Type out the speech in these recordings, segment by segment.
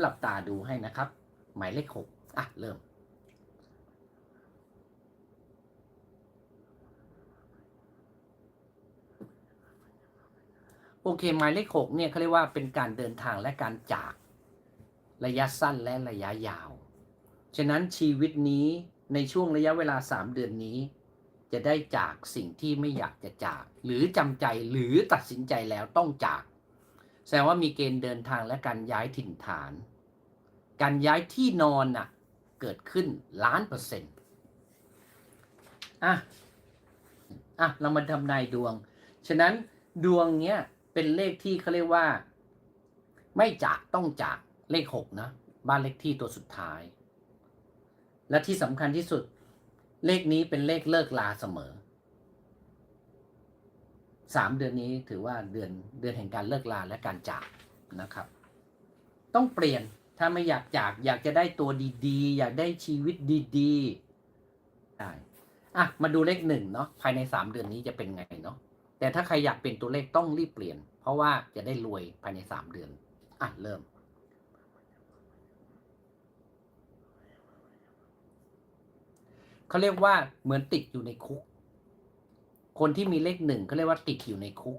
หลับตาดูให้นะครับ หมายเลขหกอะ เริ่ม โอเค หมายเลขหกเนี่ยเขาเรียกว่าเป็นการเดินทางและการจากระยะสั้นและระยะยาว ฉะนั้นชีวิตนี้ในช่วงระยะเวลาสามเดือนนี้ จะได้จากสิ่งที่ไม่อยากจะจาก หรือจำใจหรือตัดสินใจแล้วต้องจาก แสดงว่ามีเกณฑ์เดินทางและการย้ายถิ่นฐาน การย้ายที่นอนน่ะเกิดขึ้นล้านเปอร์เซ็นต์อะอะเรามาทำนายดวง ฉะนั้นดวงเนี้ยเป็นเลขที่เขาเรียกว่า ไม่จากต้องจากเลขหกนะบ้านเลขที่ตัวสุดท้าย และที่สำคัญที่สุด เลขนี้เป็นเลขเลิกลาเสมอ สามเดือนนี้ถือว่าเดือนเดือนแห่งการเลิกลาและการจากนะครับ ต้องเปลี่ยนถ้าไม่อยากจากอยากจะได้ตัวดีๆ อยากได้ชีวิตดีๆได้อะมาดูเลขหนึ่งเนาะภายในสามเดือนนี้จะเป็นไงเนาะแต่ถ้าใครอยากเปลี่ยนตัวเลขต้องรีบเปลี่ยน เพราะว่าจะได้รวยภายในสามเดือนอะเริ่มเขาเรียกว่าเหมือนติดอยู่ในคุก คนที่มีเลขหนึ่งเขาเรียกว่าติดอยู่ในคุก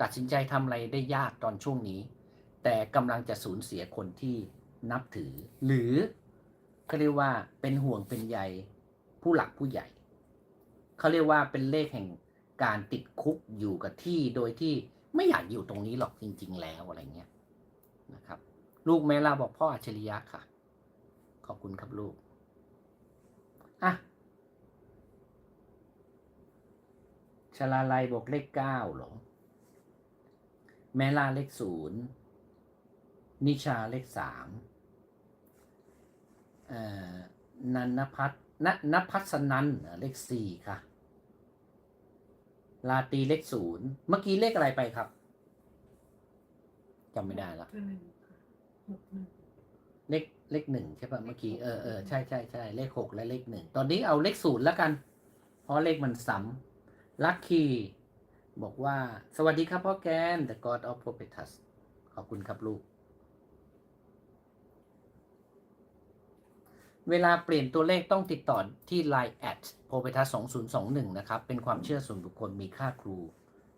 ตัดสินใจทำอะไรได้ยากตอนช่วงนี้ แต่กำลังจะสูญเสียคนที่นับถือ หรือเขาเรียกว่าเป็นห่วงเป็นใยผู้หลักผู้ใหญ่เขาเรียกว่าเป็นเลขแห่งการติดคุกอยู่กับที่โดยที่ไม่อยากอยู่ตรงนี้หรอกจริง ๆ แล้วอะไรเงี้ยนะครับ ลูกแม่ลาบอกพ่ออัจฉริยะค่ะ ขอบคุณครับลูกอะ ชลาลัยบอกเลขเก้าหรอแม่ลาเลขศูนย์นิชาเลขสามเอ่อนันนพัฒนนพัสนันเลขสี่ค่ะ ลาตรีเลขศูนย์เมื่อกี้เลขอะไรไปครับจำไม่ได้ละหนึ่งค่ะหกหนึ่งเลขเลขหนึ่งใช่ป่ะเมื่อกี้เออเออใช่ใช่ใช่เลขหกและเลขหนึ่งตอนนี้เอาเลขศูนย์แล้วกัน เพราะเลขมันซ้ำ ลัคคีบอกว่า สวัสดีครับพ่อแกน The God of Prophetess ขอบคุณครับลูก เวลาเปลี่ยนตัวเลขต้องติดต่อที่ Line at p r o p e t a s 2021 นะครับ เป็นความเชื่อส่วนบุคคลมีค่าครู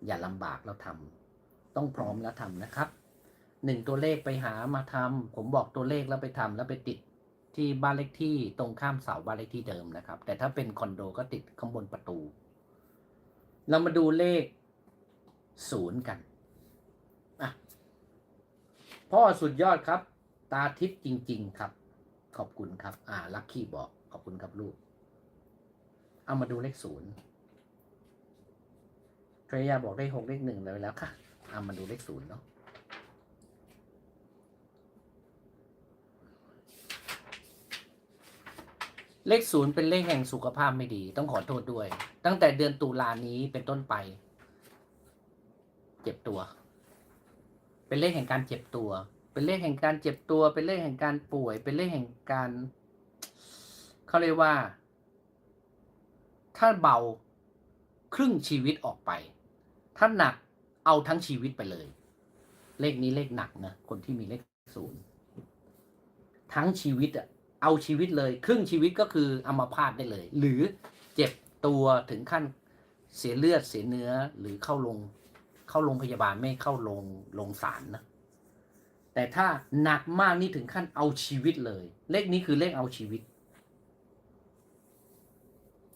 อย่าลำบากแล้วทำต้องพร้อมแล้วทำนะครับหนึ่งตัวเลขไปหามาทำผมบอกตัวเลขแล้วไปทำแล้วไปติดที่บ้านเลขที่ตรงข้ามเสาบ้านเลขที่เดิมนะครับ แต่ถ้าเป็นคอนโดก็ติดข้างบนประตู เรามาดูเลขศูนย์กันอะพ่อสุดยอดครับ ตาทิพย์จริง ๆ ครับ ขอบคุณครับ อ่า ลัคกี้บอก ขอบคุณครับลูก เอามาดูเลขศูนย์เทรยาบอกได้หกเลขหนึ่งเลยแล้วค่ะ เอามาดูเลขศูนย์เนาะ เลขศูนย์เป็นเลขแห่งสุขภาพไม่ดี ต้องขอโทษด้วย ตั้งแต่เดือนตุลานี้เป็นต้นไป เจ็บตัว เป็นเลขแห่งการเจ็บตัว เป็นเลขแห่งการเจ็บตัว เป็นเลขแห่งการป่วย เป็นเลขแห่งการเขาเรียกว่า ถ้าเบาครึ่งชีวิตออกไป ถ้าหนักเอาทั้งชีวิตไปเลย เลขนี้เลขหนักนะคนที่มีเลขศูนย์ทั้งชีวิตอะ เอาชีวิตเลย ครึ่งชีวิตก็คืออัมาพาตได้เลย หรือเจ็บตัวถึงขั้นเสียเลือดเสียเนื้อหรือเข้าโรงเข้าโรงพยาบาลไม่เข้าโรงโรงศาลนะแต่ถ้าหนักมากนี่ถึงขั้นเอาชีวิตเลย เลขนี้คือเลขเอาชีวิต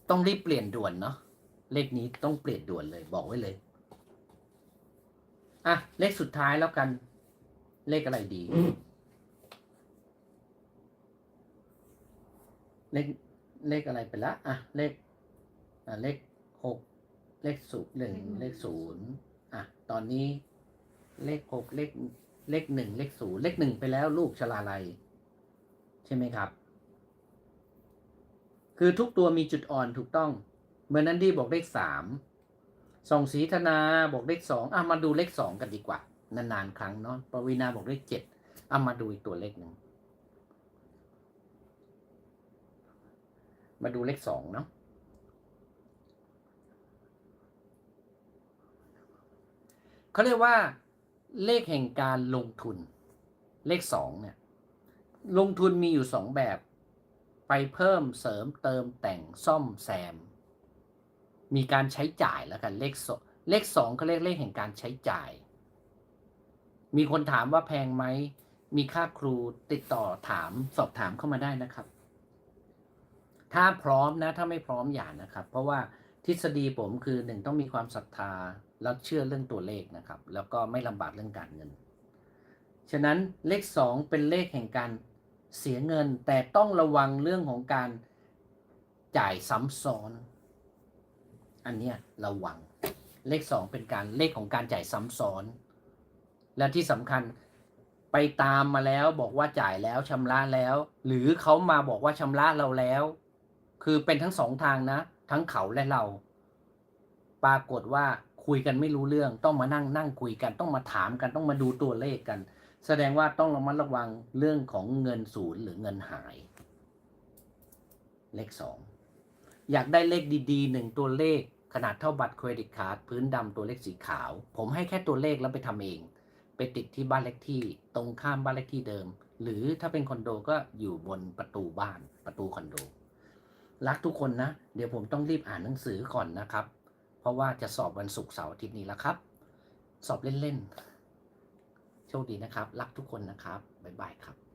ต้องรีบเปลี่ยนด่วนเนาะเลขนี้ต้องเปลี่ยนด่วนเลยบอกไว้เลยอะเลขสุดท้ายแล้วกัน เลขอะไรดี เลขเลขอะไรไปละอะเลขอะเลขหกเลขศูนย์หนึ่งเลขศูนย์อะตอนนี้ เลขหกเลขเลขหนึ่งเลขศูนย์เลขหนึ่งไปแล้วลูกชลาลัย ใช่ไหมครับ คือทุกตัวมีจุดอ่อนถูกต้องเมื่อนั้นดีบอกเลขสามส่องศรีธนาบอกเลขสองอะมาดูเลขสองกันดีกว่า นานๆครั้งเนาะปวีนาบอกเลขเจ็ดอะมาดูอีกตัวเลขหนึ่ง มาดูเลขสองเนาะเขาเรียกว่า เลขแห่งการลงทุน เลขสองเนี่ย ลงทุนมีอยู่สองแบบ ไปเพิ่มเสริมเติมแต่งซ่อมแซม มีการใช้จ่ายแล้วกันเลขสองเลขสองเขาเรียกเลขแห่งการใช้จ่าย มีคนถามว่าแพงไหม มีค่าครูติดต่อถามสอบถามเข้ามาได้นะครับ ถ้าพร้อมนะถ้าไม่พร้อมอย่านะครับ เพราะว่าทฤษฎีผมคือหนึ่งต้องมีความศรัทธาแล้วเชื่อเรื่องตัวเลขนะครับ แล้วก็ไม่ลำบากเรื่องการเงิน ฉะนั้นเลขสองเป็นเลขแห่งการเสียเงิน แต่ต้องระวังเรื่องของการจ่ายซ้ำซ้อน อันเนี้ยระวังเลขสองเป็นการเลขของการจ่ายซ้ำซ้อน และที่สำคัญไปตามมาแล้วบอกว่าจ่ายแล้วชำระแล้ว หรือเขามาบอกว่าชำระเราแล้ว คือเป็นทั้งสองทางนะ ทั้งเขาและเรา ปรากฏว่าคุยกันไม่รู้เรื่อง ต้องมานั่งนั่งคุยกัน ต้องมาถามกันต้องมาดูตัวเลขกัน แสดงว่าต้องระมัดระวังเรื่องของเงินศูนย์หรือเงินหาย เลขสองอยากได้เลขดีๆหนึ่งตัวเลขขนาดเท่าบัตรเครดิตการ์ดพื้นดำตัวเลขสีขาว ผมให้แค่ตัวเลขแล้วไปทำเอง ไปติดที่บ้านเลขที่ตรงข้ามบ้านเลขที่เดิม หรือถ้าเป็นคอนโดก็อยู่บนประตูบ้านประตูคอนโด รักทุกคนนะ เดี๋ยวผมต้องรีบอ่านหนังสือก่อนนะครับ เพราะว่าจะสอบวันศุกร์เสาร์อาทิตย์นี้แล้วครับ สอบเล่นๆ โชคดีนะครับ รักทุกคนนะครับ บ๊ายบายครับ